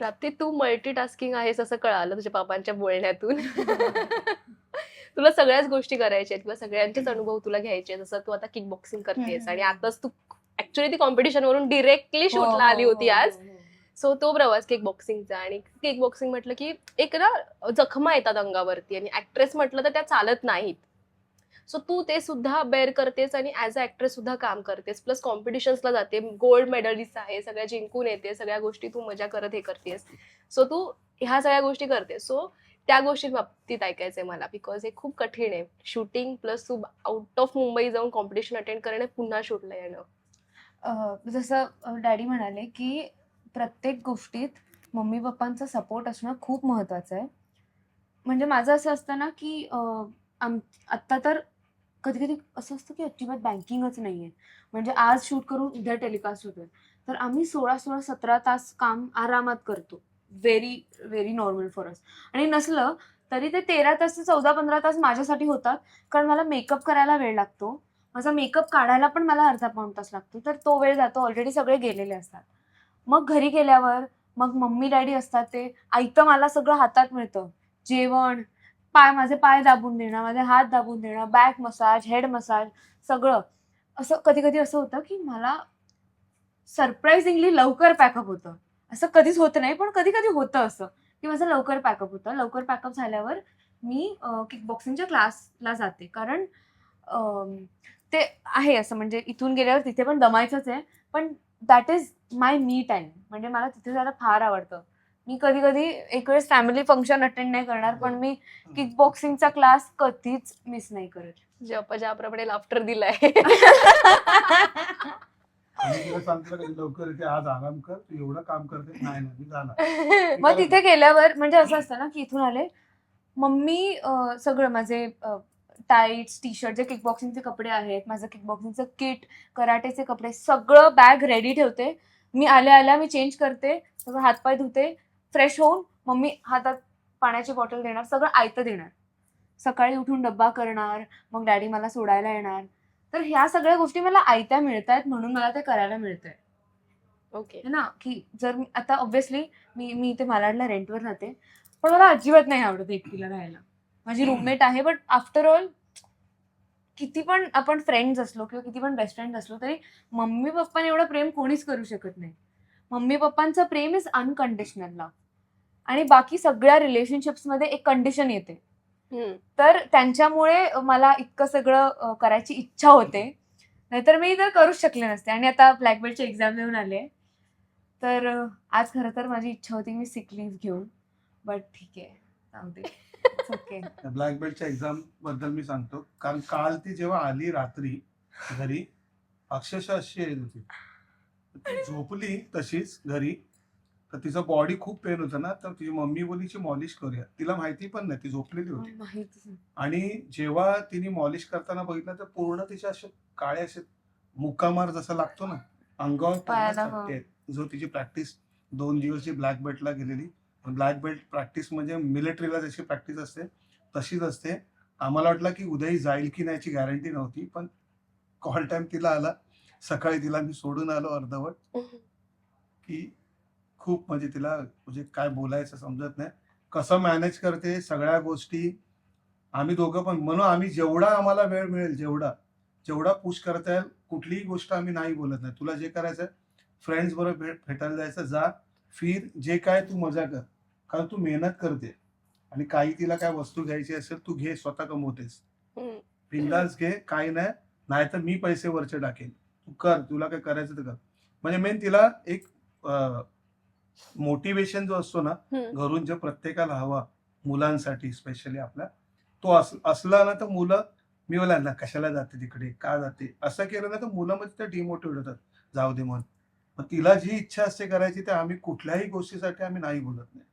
प्राप्ती तू मल्टीटास्किंग आहेस असं कळालं तुझ्या पापांच्या बोलण्यातून. तुला सगळ्याच गोष्टी करायच्या आहेत किंवा सगळ्यांचेच अनुभव तुला घ्यायचे. जसं तू आता किक बॉक्सिंग करतेस. आणि आताच तू ऍक्च्युली ती कॉम्पिटिशन वरून डिरेक्टली शूटला आली होती आज. सो तो प्रवास किक बॉक्सिंगचा आणि किक बॉक्सिंग म्हटलं की एक ना जखमा येतात अंगावरती आणि ऍक्ट्रेस म्हटलं तर त्या चालत नाहीत. सो तू ते सुद्धा बेअर करतेस आणि ॲज अ ऍक्ट्रेस सुद्धा काम करतेस. प्लस कॉम्पिटिशन्सला जाते. गोल्ड मेडलिस्ट आहे. सगळ्या जिंकून येते. सगळ्या गोष्टी तू मजा करत हे करतेस. सो तू ह्या सगळ्या गोष्टी करतेस. सो त्या गोष्टी बाबतीत ऐकायचंय मला. बिकॉज हे खूप कठीण आहे. शूटिंग प्लस तू आउट ऑफ मुंबई जाऊन कॉम्पिटिशन अटेंड करणे पुन्हा शूटला येणं जसं डॅडी म्हणाले की प्रत्येक गोष्टीत मम्मी पप्पांचा सपोर्ट असणं खूप महत्वाचं आहे. म्हणजे माझं असं असतं ना की आम आत्ता तर कधी कधी असं असतं की अजिबात बँकिंगच नाही आहे म्हणजे आज शूट करून उद्या टेलिकास्ट होतोय. तर आम्ही सोळा सोळा सतरा तास काम आरामात करतो. Very very normal for us आणि नसलं तरी ते तेरा तास ते चौदा पंधरा तास माझ्यासाठी होतात. कारण मला मेकअप करायला वेळ लागतो. माझा मेकअप काढायला पण मला अर्धा पाऊण तास लागतो. तर तो वेळ जातो. ऑलरेडी सगळे गेलेले असतात. मग घरी गेल्यावर मग मम्मी डॅडी असतात ते आईतं मला सगळं हातात मिळतं. जेवण पाय माझे पाय दाबून देणं माझे हात दाबून देणं बॅक मसाज हेड मसाज सगळं. असं कधी कधी असं होतं की मला सरप्राईझिंगली लवकर पॅकअप होतं. असं कधीच होत नाही पण कधी कधी होतं असं की माझं लवकर पॅकअप होतं. लवकर पॅकअप झाल्यावर मी किक बॉक्सिंगच्या क्लासला जाते. कारण ते आहे असं. म्हणजे इथून गेल्यावर तिथे पण दमायचंच आहे. पण that is my me time म्हणजे मला तिथे जायला फार आवडतं. मी कधी कधी एक वेळेस फॅमिली फंक्शन अटेंड नाही करणार पण मी किक बॉक्सिंगचा क्लास कधीच मिस नाही करत. जप ज्याप्रमाणे लाफ्टर दिलाय. आणि तिला सांगतो का लवकर येते आज आराम कर तू एवढं काम करते नाही नाही मी जाणार. मग तिथे गेल्यावर म्हणजे असं असतं ना की इथून आले मम्मी सगळं माझे टाईट्स टी शर्ट जे किक बॉक्सिंगचे कपडे आहेत माझं किक बॉक्सिंगचं किट कराटेचे कपडे सगळं बॅग रेडी ठेवते. मी आल्या आल्या मी चेंज करते सगळं हातपाय धुते फ्रेश होऊन मम्मी हातात पाण्याची बॉटल देणार सगळं आयतं देणार. सकाळी उठून डब्बा करणार मग डॅडी मला सोडायला येणार. तर ह्या सगळ्या गोष्टी मला आयत्या मिळत आहेत म्हणून मला ते करायला मिळतंय. ओके. है ना? की जर मी आता ऑब्व्हियसली मी मी इथे मालाडला रेंटवर राहते पण मला अजिबात नाही आवडत एकटीला राहायला. माझी रूममेट आहे बट आफ्टर ऑल किती पण आपण फ्रेंड्स असलो किंवा किती पण बेस्ट फ्रेंड असलो तरी मम्मी पप्पाने एवढं प्रेम कोणीच करू शकत नाही. मम्मी पप्पांचं प्रेम इज अनकंडिशनल लव्ह आणि बाकी सगळ्या रिलेशनशिप्समध्ये एक कंडिशन येते. हम्म. तर त्यांच्यामुळे मला इतकं सगळं अ, करायची इच्छा होते. नाहीतर मी तर करूच शकले नसते. आणि आता ब्लॅक बेल्टची एक्झाम देऊन आले. तर अ, आज खरं तर माझी इच्छा होती मी सिक लिव्ह घेऊन. बट ठीक आहे. सांगते ओके ब्लॅक बेल्टच्या एक्झामबद्दल मी सांगतो. कारण काल ती जेव्हा आली रात्री घरी अक्षरशः अशी येत होती. ती झोपली तशीच घरी तर तिचं बॉडी खूप पेन होतं ना तर तिची मम्मी बोलीची मॉलिश करूया तिला माहिती पण नाही ती झोपलेली होती माहितीच नाही. आणि जेव्हा तिने मॉलिश करताना बघितलं तर पूर्ण तिच्या असे काळे असे मुक्कामार जसा लागतो ना अंगावर पूर्ण पायाला, हा. आहेत. जो तिची प्रॅक्टिस दोन दिवसची ब्लॅक बेल्टला गेलेली ब्लॅक बेल्ट प्रॅक्टिस म्हणजे मिलिटरीला जशी प्रॅक्टिस असते तशीच असते आम्हाला वाटलं की उद्याही जाईल की नाही याची गॅरंटी नव्हती पण कॉल टाइम तिला आला सकाळी तिला मी सोडून आलो अर्धवट. की खूप म्हणजे तिला म्हणजे काय बोलायचं समजत नाही. कसं मॅनेज करते सगळ्या गोष्टी. आम्ही दोघं पण म्हणून आम्ही जेवढा आम्हाला वेळ मिळेल जेवढा जेवढा पुश करता येईल कुठलीही गोष्ट आम्ही नाही बोलत नाही. तुला जे करायचं फ्रेंड्स बरोबर भेट भेटायला जायचं जा फिर जे काय तू मजा कर. कारण तू मेहनत करते. आणि काही तिला काय वस्तू घ्यायची असेल तू घे स्वतः कमवतेस. बिंदास घे काही नाही. नाहीतर मी पैसे वरचे टाकेन. तू कर तुला काय करायचं तर कर. म्हणजे मेन तिला एक मोटिवेशन जो असतो ना. घरून जे प्रत्येकाला हवा मुलांसाठी स्पेशली आपल्या तो अस असला ना तर मुलं मी बोला ना कशाला जाते तिकडे? का जाते? असं केलं ना तर मुलं मध्ये त्या डिमोटिवेट होतात. जाऊ दे म्हणून मग तिला जी इच्छा असते करायची ते आम्ही कुठल्याही गोष्टीसाठी आम्ही नाही बोलत नाही.